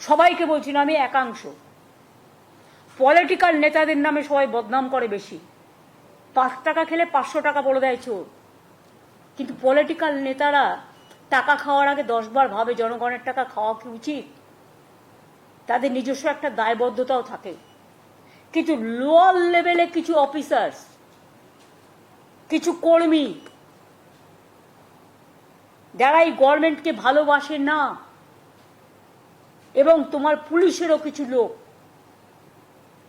সবাইকে বলছি না, আমি একাংশ। পলিটিক্যাল নেতাদের নামে সবাই বদনাম করে বেশি। পাঁচ টাকা খেলে পাঁচশো টাকা বলে দেয় চোর। কিন্তু পলিটিক্যাল নেতারা টাকা খাওয়ার আগে দশবার ভাবে, জনগণের টাকা খাওয়া কি উচিত? তাদের নিজস্ব একটা দায়বদ্ধতাও থাকে। কিন্তু লোয়ার লেভেলে কিছু অফিসার্স কিছু কর্মী, যারা এই গভর্নমেন্টকে ভালোবাসে না এবং তোমার পুলিশেরও কিছু লোক।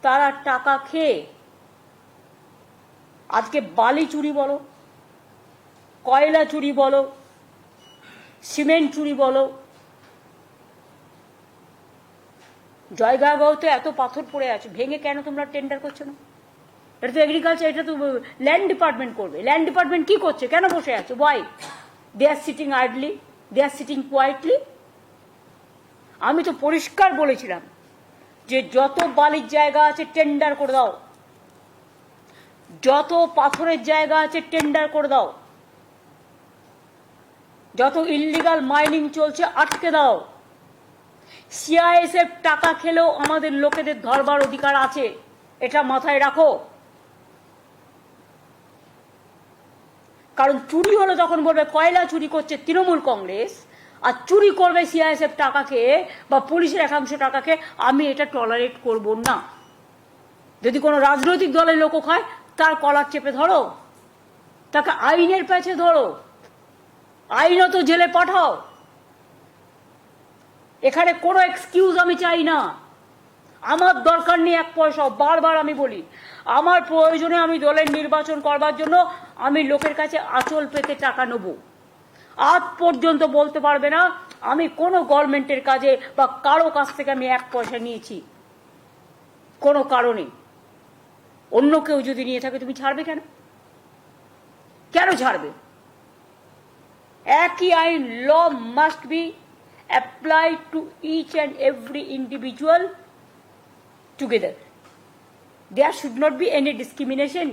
তারা টাকা খেয়ে আজকে বালি চুরি বলো, কয়লা চুরি বলো, সিমেন্ট চুরি বলো। জয়গাঁওতে এত পাথর পড়ে আছে, ভেঙে কেন তোমরা টেন্ডার করছ না? এটা তো এগ্রিকালচার এটা তো ল্যান্ড ডিপার্টমেন্ট করবে। ল্যান্ড ডিপার্টমেন্ট কি করছে? কেন বসে আছে? Why they are sitting idly they are sitting quietly আমি তো পরিষ্কার বলেছিলাম যে যত বালির জায়গা আছে টেন্ডার করে দাও। যত পাথরের জায়গা আছে টেন্ডার করে দাও। যত ইল্লিগাল মাইনিং চলছে আটকে দাও। সিআইএসএফ টাকা খেলেও আমাদের লোকেদের ধরবার অধিকার আছে, এটা মাথায় রাখো। কারণ চুরি হলো তখন বলবে, কয়লা চুরি করছে তৃণমূল কংগ্রেস আর চুরি করবে সিআইএসএফ টাকাকে বা পুলিশের একাংশ টাকাকে, আমি এটা টলারেট করব না। যদি কোনো রাজনৈতিক দলের লোক হয়, তার কলার চেপে ধরো। তাকে আইনের প্যাচে ধরো। আইনত জেলে পাঠাও। এখানে কোনো এক্সকিউজ আমি চাই না। আমার দরকার নেই এক পয়সা বারবার আমি বলি, আমার প্রয়োজনে আমি দলের নির্বাচন করবার জন্য আমি লোকের কাছে আঁচল পেতে টাকা নেব। আজ পর্যন্ত বলতে পারবে না, আমি কোনো গভর্নমেন্টের কাজে বা কারও কাছ থেকে আমি এক পয়সা নিয়েছি। কোনো কারণে। অন্য কেউ যদি নিয়ে থাকে, তুমি ছাড়বে কেন? কেন ছাড়বে? একই আইন, law must be apply to each and every individual together. There should not be any discrimination